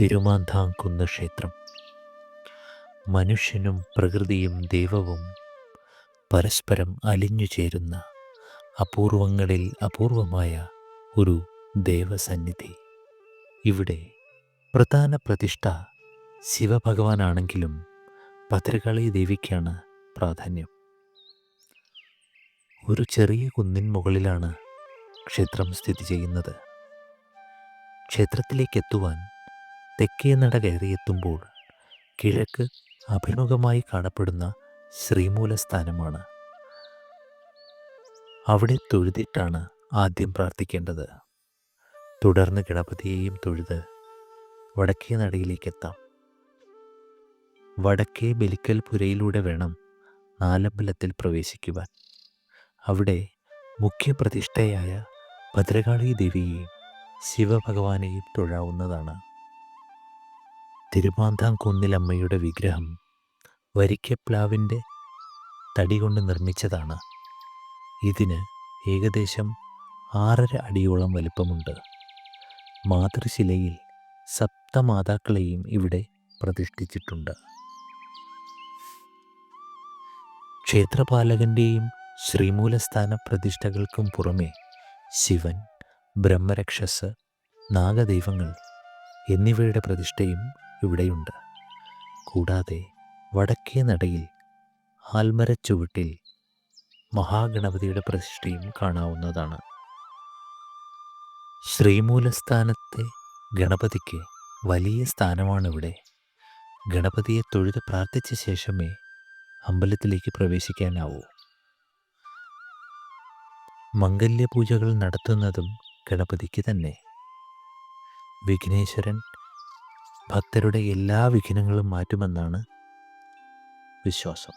തിരുമാന്താംകുന്ന് ക്ഷേത്രം. മനുഷ്യനും പ്രകൃതിയും ദൈവവും പരസ്പരം അലിഞ്ഞു ചേരുന്ന അപൂർവങ്ങളിൽ അപൂർവമായ ഒരു ദേവസന്നിധി. ഇവിടെ പ്രധാന പ്രതിഷ്ഠ ശിവഭഗവാനാണെങ്കിലും ഭദ്രകാളി ദേവിക്കാണ് പ്രാധാന്യം. ഒരു ചെറിയ കുന്നിൻ മുകളിലാണ് ക്ഷേത്രം സ്ഥിതി ചെയ്യുന്നത്. ക്ഷേത്രത്തിലേക്ക് എത്തുവാൻ തെക്കേ നട കയറിയെത്തുമ്പോൾ കിഴക്ക് അഭിമുഖമായി കാണപ്പെടുന്ന ശ്രീമൂലസ്ഥാനമാണ്. അവിടെ തൊഴുതിട്ടാണ് ആദ്യം പ്രാർത്ഥിക്കേണ്ടത്. തുടർന്ന് ഗണപതിയെയും തൊഴുത് വടക്കേ നടയിലേക്കെത്താം. വടക്കേ ബലിക്കൽ പുരയിലൂടെ വേണം നാലമ്പലത്തിൽ പ്രവേശിക്കുവാൻ. അവിടെ മുഖ്യപ്രതിഷ്ഠയായ ഭദ്രകാളി ദേവിയെയും ശിവഭഗവാനെയും തൊഴാവുന്നതാണ്. തിരുമാന്താംകുന്നിലമ്മയുടെ വിഗ്രഹം വരിക്കപ്ലാവിന്റെ തടി കൊണ്ട് നിർമ്മിച്ചതാണ്. ഇതിന് ഏകദേശം ആറര അടിയോളം വലിപ്പമുണ്ട്. മാതൃശിലയിൽ സപ്തമാതാക്കളെയും ഇവിടെ പ്രതിഷ്ഠിച്ചിട്ടുണ്ട്. ക്ഷേത്രപാലകന്റെയും ശ്രീമൂലസ്ഥാന പ്രതിഷ്ഠകൾക്കും പുറമെ ശിവൻ ബ്രഹ്മരക്ഷസ് നാഗദൈവങ്ങൾ എന്നിവയുടെ പ്രതിഷ്ഠയും ഇവിടെയുണ്ട്. കൂടാതെ വടക്കേ നടയിൽ ആൽമരച്ചുവട്ടിൽ മഹാഗണപതിയുടെ പ്രതിഷ്ഠയും കാണാവുന്നതാണ്. ശ്രീമൂലസ്ഥാനത്തെ ഗണപതിക്ക് വലിയ സ്ഥാനമാണിവിടെ. ഗണപതിയെ തൊഴുത് പ്രാർത്ഥിച്ച ശേഷമേ അമ്പലത്തിലേക്ക് പ്രവേശിക്കാനാവൂ. മംഗല്യപൂജകൾ നടത്തുന്നതും ഗണപതിക്ക് തന്നെ. വിഘ്നേശ്വരൻ ഭക്തരുടെ എല്ലാ വിഘ്നങ്ങളും മാറ്റുമെന്നാണ് വിശ്വാസം.